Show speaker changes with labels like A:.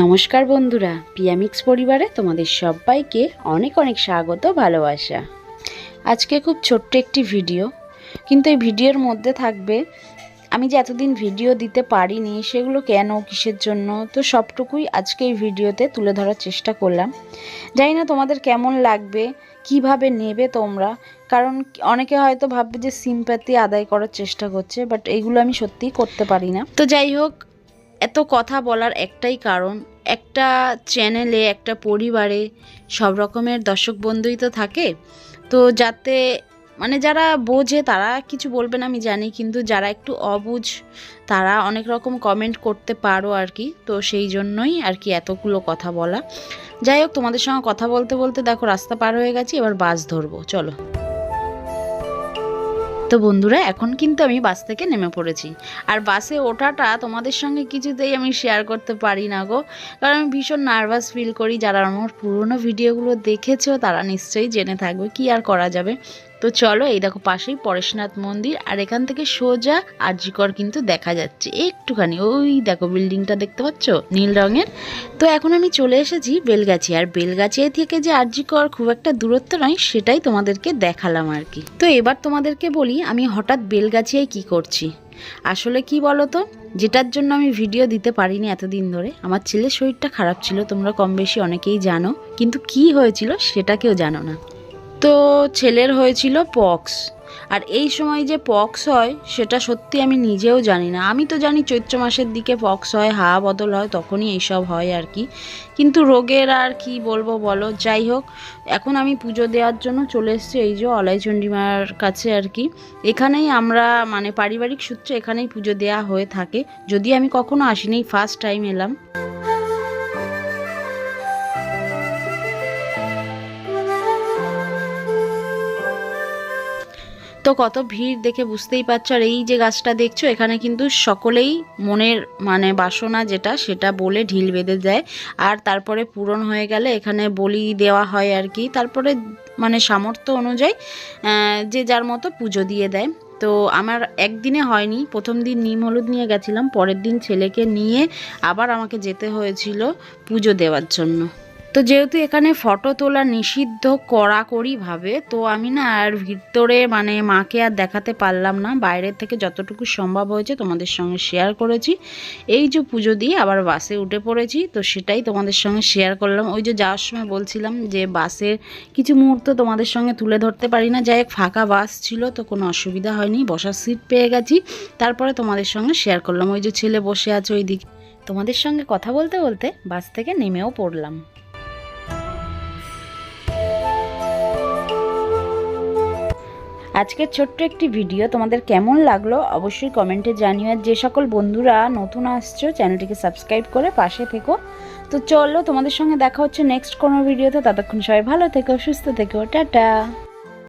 A: নমস্কার বন্ধুরা পিয়ামিক্স পরিবারে তোমাদের সবাইকে অনেক অনেক স্বাগত ভালোবাসা। আজকে খুব ছোট্ট একটি ভিডিও, কিন্তু এই ভিডিওর মধ্যে থাকবে, আমি যে এতদিন ভিডিও দিতে পারিনি, সেগুলো কেন, কিসের জন্য, তো সবটুকুই আজকে এই ভিডিওতে তুলে ধরার চেষ্টা করলাম। জানি না তোমাদের কেমন লাগবে, কীভাবে নেবে তোমরা, কারণ অনেকে হয়তো ভাববে যে সিম্প্যাথি আদায় করার চেষ্টা করছে বাট এইগুলো আমি সত্যিই করতে পারি না। তো যাই হোক এত কথা বলার একটাই কারণ, একটা চ্যানেলে একটা পরিবারে সব রকমের দর্শক বন্ধুই তো থাকে। তো যাতে মানে যারা বোঝে তারা কিছু বলবে না, আমি জানি, কিন্তু যারা একটু অবুঝ তারা অনেক রকম কমেন্ট করতে পারো আর কি তো সেই জন্যই আর কি এতগুলো কথা বলা। যাই হোক, তোমাদের সঙ্গে কথা বলতে বলতে দেখো রাস্তা পার হয়ে গেছি, এবার বাস ধরবো। চলো। তো বন্ধুরা, এখন কিন্তু আমি বাস থেকে নেমে পড়েছি। আর বাসে ওঠাটা তোমাদের সঙ্গে কিছুতেই আমি শেয়ার করতে পারি না গো। কারণ আমি ভীষণ নার্ভাস ফিল করি। যারা আমার পুরনো ভিডিওগুলো দেখেছ, তারা নিশ্চয়ই জেনে থাকবে কি আর করা যাবে। তো চলো এই দেখো পাশেই পরেশনাথ মন্দির, আর এখান থেকে সোজা আরজিকর কিন্তু দেখা যাচ্ছে। একটুখানি, ওই দেখো বিল্ডিংটা দেখতে পাচ্ছ? নীল রঙের। তো এখন আমি চলে এসেছি বেলগাছি আর বেলগাছিয়া থেকে যে আরজিকর খুব একটা দূরত্ব নয়, সেটাই তোমাদেরকে দেখালাম আর কি। তো এবার তোমাদেরকে বলি, আমি হঠাৎ বেলগাছিয়ায় কি করছি? আসলে কি বলো তো যেটার জন্য আমি ভিডিও দিতে পারিনি এতদিন ধরে, আমার ছেলের শরীরটা খারাপ ছিল, তোমরা কম বেশি অনেকেই জানো, কিন্তু কি হয়েছিল সেটা কেউ জানো না। তো ছেলের হয়েছিল পক্স। আর এই সময় যে পক্স হয়, সেটা সত্যি আমি নিজেও জানি না। আমি তো জানি চৈত্র মাসের দিকে পক্স হয় হা বদল হয়, তখনই এইসব হয় আর কি। কিন্তু রোগের আর কি বলব বলো, যাই হোক, এখন আমি পুজো দেওয়ার জন্য চলে এসেছি এই যে অলাইচণ্ডীমার কাছে আর কি। এখানেই আমরা মানে পারিবারিক সূত্রে এখানেই পুজো দেওয়া হয়ে থাকে। যদি আমি কখনো আসিনি ফার্স্ট টাইম এলাম। তো কত ভিড় দেখে বুঝতেই পারছ। আর এই যে গাছটা দেখছ, এখানে কিন্তু সকলেই মনের মানে বাসনা যেটা, সেটা বলে ঢিল বেঁধে দেয়। আর তারপরে পূরণ হয়ে গেলে এখানে বলি দেওয়া হয় আর কি। তারপরে মানে সামর্থ্য অনুযায়ী যে যার মতো পুজো দিয়ে দেয়। তো আমার একদিনে হয়নি, প্রথম দিন নিম হলুদ নিয়ে গেছিলাম, পরের দিন ছেলেকে নিয়ে আবার আমাকে যেতে হয়েছিল পুজো দেওয়ার জন্য। তো যেহেতু এখানে ফটো তোলা নিষিদ্ধ কড়াকড়িভাবে তো আমি না আর ভিতরে মানে মাকে আর দেখাতে পারলাম না। বাইরের থেকে যতটুকু সম্ভব হয়েছে তোমাদের সঙ্গে শেয়ার করেছি। এই যে পুজো দিয়ে আবার বাসে উঠে পড়েছি, তো সেটাই তোমাদের সঙ্গে শেয়ার করলাম। ওই যে যাওয়ার সময় বলছিলাম যে বাসের কিছু মুহূর্ত তোমাদের সঙ্গে তুলে ধরতে পারি না। যাই ফাঁকা বাস ছিল, তো কোনো অসুবিধা হয়নি। বসার সিট পেয়ে গেছি। তারপরে তোমাদের সঙ্গে শেয়ার করলাম। ওই যে ছেলে বসে আছে ওই দিকে তোমাদের সঙ্গে কথা বলতে বলতে বাস থেকে নেমেও পড়লাম। আজকের ছোট্ট একটি ভিডিও তোমাদের কেমন লাগল অবশ্যই কমেন্টে জানিও। আর যে সকল বন্ধুরা নতুন আসছো, চ্যানেলটিকে সাবস্ক্রাইব করে পাশে থেকো। তো চলো তোমাদের সঙ্গে দেখা হচ্ছে নেক্সট কোনো ভিডিওতে ততক্ষণ সবাই ভালো থেকো, সুস্থ থেকো। টাটা।